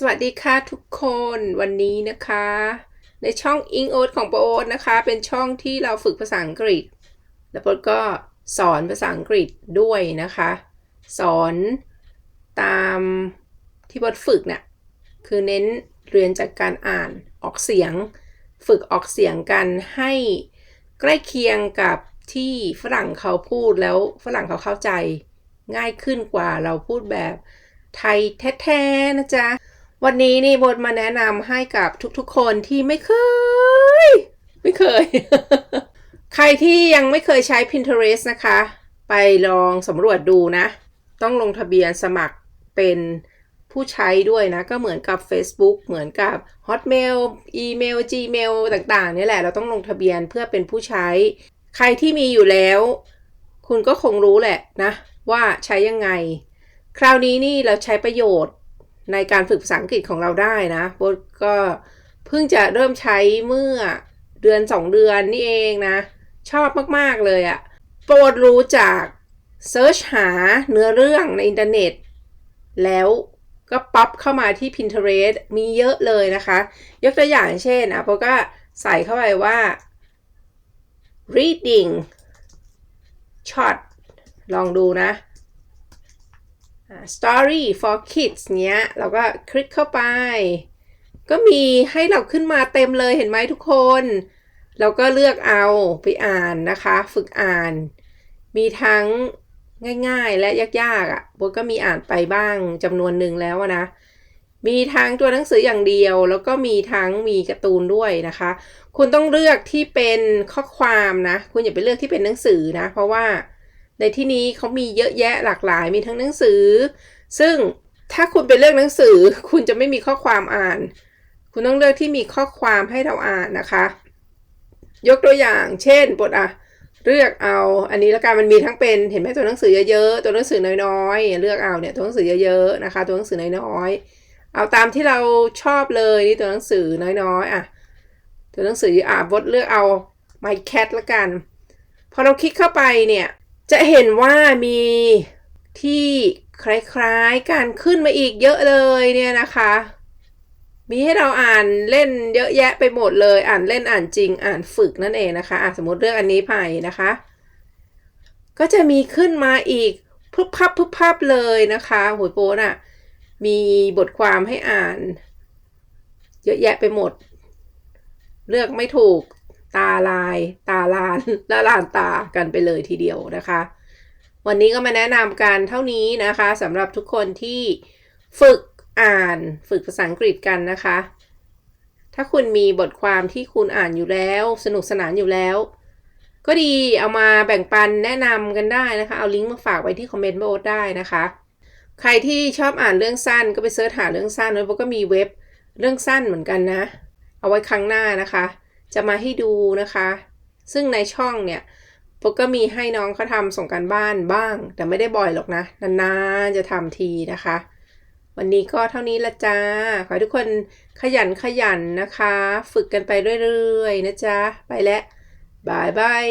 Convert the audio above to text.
สวัสดีค่ะทุกคนวันนี้นะคะ ในช่อง i n g o ของโปโอ๊ตนะคะ เป็นช่องที่เราฝึกภาษาอังกฤษ แล้วโบ๊ตก็สอนภาษาอังกฤษด้วยนะคะ สอนตามที่โปรโอ๊ตฝึกเนี่ยคือเน้นเรียนจากการอ่านออกเสียง ฝึกออกเสียงกันให้ใกล้เคียงกับที่ฝรั่งเขาพูดแล้วฝรั่งเขาเข้าใจง่ายขึ้นกว่าเราพูดแบบไทยแท้ๆนะจ๊ะ วันนี้นี่บทมาแนะนำให้กับทุกๆคนที่ไม่เคย ไม่เคย ใครที่ยังไม่เคยใช้ Pinterest นะคะ ไปลองสำรวจดูนะ ต้องลงทะเบียนสมัครเป็นผู้ใช้ด้วยนะ ก็เหมือนกับ Facebook เหมือนกับ Hotmail อีเมล Gmail ต่างๆนี่แหละ เราต้องลงทะเบียนเพื่อเป็นผู้ใช้ ใครที่มีอยู่แล้ว คุณก็คงรู้แหละนะ ว่าใช้ยังไง คราวนี้นี่เราใช้ประโยชน์ ในการฝึกภาษาอังกฤษของเราได้นะโบทก็เพิ่งจะเริ่มใช้เมื่อเดือน 2 เดือนนี่เองนะ ชอบมาก ๆ เลยอะโปรดรู้จากเซิร์ชหาเนื้อเรื่องในอินเทอร์เน็ต แล้วก็ป๊อปเข้ามาที่ Pinterest มีเยอะเลยนะคะ ยกตัวอย่างเช่นอะโปก็ใส่เข้าไปว่า reading short ลองดูนะ story for kids เนี้ย เราก็คลิกเข้าไป ก็มีให้เราขึ้นมาเต็มเลยเห็นไหมทุกคน เราก็เลือกเอาไปอ่านนะคะ ฝึกอ่าน มีทั้งง่ายๆ และยากๆอะ่ะโบก็มีอ่านไปบ้างจำนวนหนึ่งแล้วนะ มีทั้งตัวหนังสืออย่างเดียว แล้วก็มีทั้งมีการ์ตูนด้วยนะคะ คุณต้องเลือกที่เป็นข้อความนะ คุณอย่าไปเลือกที่เป็นหนังสือนะ เพราะว่า ในที่นี้เขามีเยอะแยะหลากหลายมีทั้งหนังสือ ซึ่งถ้าคุณไปเลือกหนังสือ คุณจะไม่มีข้อความอ่าน คุณต้องเลือกที่มีข้อความให้เราอ่านนะคะ ยกตัวอย่าง เช่นบทอะเลือกเอาอันนี้แล้วกันมันมีทั้งเป็นเห็นไหมตัวหนังสือเยอะๆตัวหนังสือน้อยๆเลือกเอาเนี่ยตัวหนังสือเยอะๆนะคะ ตัวหนังสือน้อยๆเอาตามที่เราชอบเลยนี่ตัวหนังสือน้อยๆอะตัวหนังสืออะบทเลือกเอา My Cat ละกัน พอเราคลิกเข้าไปเนี่ย จะเห็นว่ามีที่คล้ายๆการขึ้นมาอีกเยอะเลยเนี่ยนะคะ มีให้เราอ่านเล่นเยอะแยะไปหมดเลย อ่านเล่นอ่านจริงอ่านฝึกนั่นเองนะคะะสมมติเรื่องอันนี้ไปนะคะ ก็จะมีขึ้นมาอีกพึบพับพึบพับเลยนะคะหัวโป้น่ะ มีบทความให้อ่าน เยอะแยะไปหมด เลือกไม่ถูก ตาลาย ตาลานละลานตากันไปเลยทีเดียวนะคะ วันนี้ก็มาแนะนำกันเท่านี้นะคะสำหรับทุกคนที่ฝึกอ่านฝึกภาษาอังกฤษกันนะคะ ถ้าคุณมีบทความที่คุณอ่านอยู่แล้ว สนุกสนานอยู่แล้ว ก็ดีเอามาแบ่งปันแนะนำกันได้นะคะ เอาลิงก์มาฝากไว้ที่คอมเมนต์โบสได้นะคะ ใครที่ชอบอ่านเรื่องสั้นก็ไปเสิร์ชหาเรื่องสั้นแล้วก็มีเว็บเรื่องสั้นเหมือนกันนะ เอาไว้ครั้งหน้านะคะ จะมาให้ดูนะคะ ซึ่งในช่องเนี่ยปกก็มีให้น้องเขาทำส่งการบ้านบ้าง แต่ไม่ได้บ่อยหรอกนะ นานๆจะทำทีนะคะ วันนี้ก็เท่านี้ละจ้า ขอให้ทุกคนขยันขยันนะคะ ฝึกกันไปเรื่อยๆนะจ๊ะ ไปแล้วบายบาย